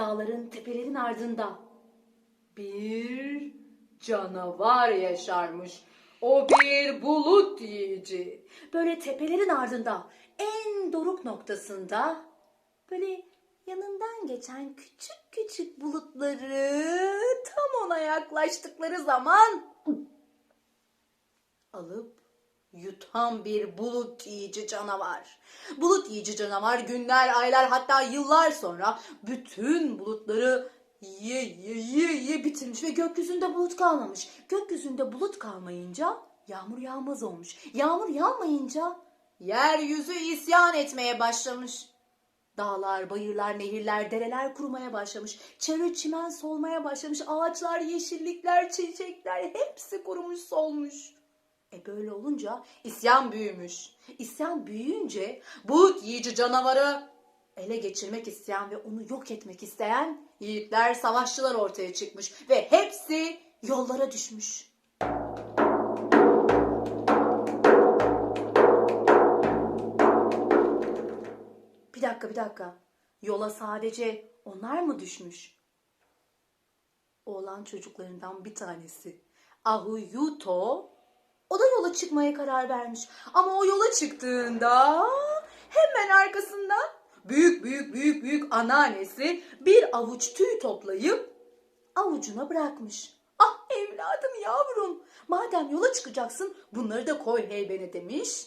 dağların, tepelerin ardında bir canavar yaşarmış. O bir bulut yiyici. Böyle tepelerin ardında en doruk noktasında böyle yanından geçen küçük küçük bulutları tam ona yaklaştıkları zaman alıp yutan bir bulut yiyici canavar. Bulut yiyici canavar günler, aylar hatta yıllar sonra bütün bulutları yiye yiye yiye yiye bitirmiş ve gökyüzünde bulut kalmamış. Gökyüzünde bulut kalmayınca yağmur yağmaz olmuş. Yağmur yağmayınca yeryüzü isyan etmeye başlamış. Dağlar, bayırlar, nehirler, dereler kurumaya başlamış. Çevre çimen solmaya başlamış. Ağaçlar, yeşillikler, çiçekler hepsi kurumuş, solmuş. E böyle olunca isyan büyümüş. İsyan büyüyünce bulut yiyici canavarı ele geçirmek isteyen ve onu yok etmek isteyen yiğitler, savaşçılar ortaya çıkmış ve hepsi yollara düşmüş. Bir dakika, bir dakika. Yola sadece onlar mı düşmüş? Oğlan çocuklarından bir tanesi. Ahuyuto o da yola çıkmaya karar vermiş. Ama o yola çıktığında hemen arkasından büyük büyük büyük büyük anneannesi bir avuç tüy toplayıp avucuna bırakmış. Ah evladım yavrum madem yola çıkacaksın bunları da koy heybene demiş.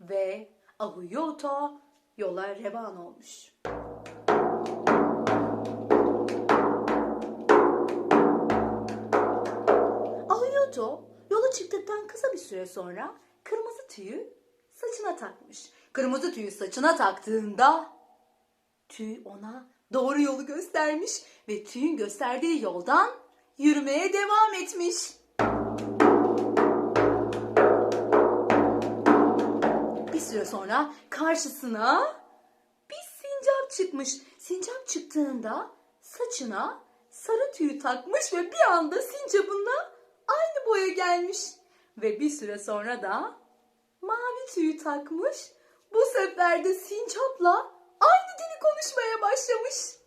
Ve Ahuyoto yola revan olmuş. Ahuyoto yola çıktıktan kısa bir süre sonra kırmızı tüyü saçına takmış. Kırmızı tüyü saçına taktığında tüy ona doğru yolu göstermiş ve tüyün gösterdiği yoldan yürümeye devam etmiş. Bir süre sonra karşısına bir sincap çıkmış. Sincap çıktığında saçına sarı tüyü takmış ve bir anda sincapınla boya gelmiş. Ve bir süre sonra da mavi tüyü takmış. Bu sefer de sincapla aynı dili konuşmaya başlamış.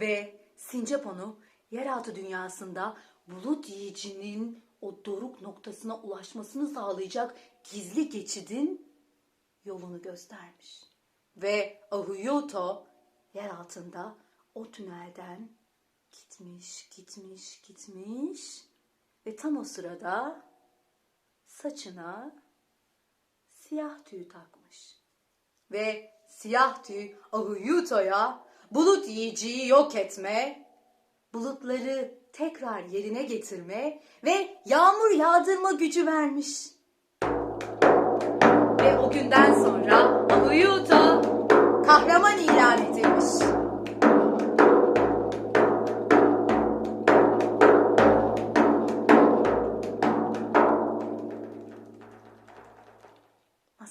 Ve sincap onu yeraltı dünyasında bulut yiyicinin o doruk noktasına ulaşmasını sağlayacak gizli geçidin yolunu göstermiş. Ve Ahuyoto yer altında o tünelden gitmiş, gitmiş, gitmiş ve tam o sırada saçına siyah tüy takmış. Ve siyah tüy Ahuyuto'ya bulut yiyiciyi yok etme, bulutları tekrar yerine getirme ve yağmur yağdırma gücü vermiş. Ve o günden sonra Ahuyuto kahraman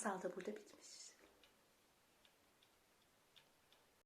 masal da burada bitmiş.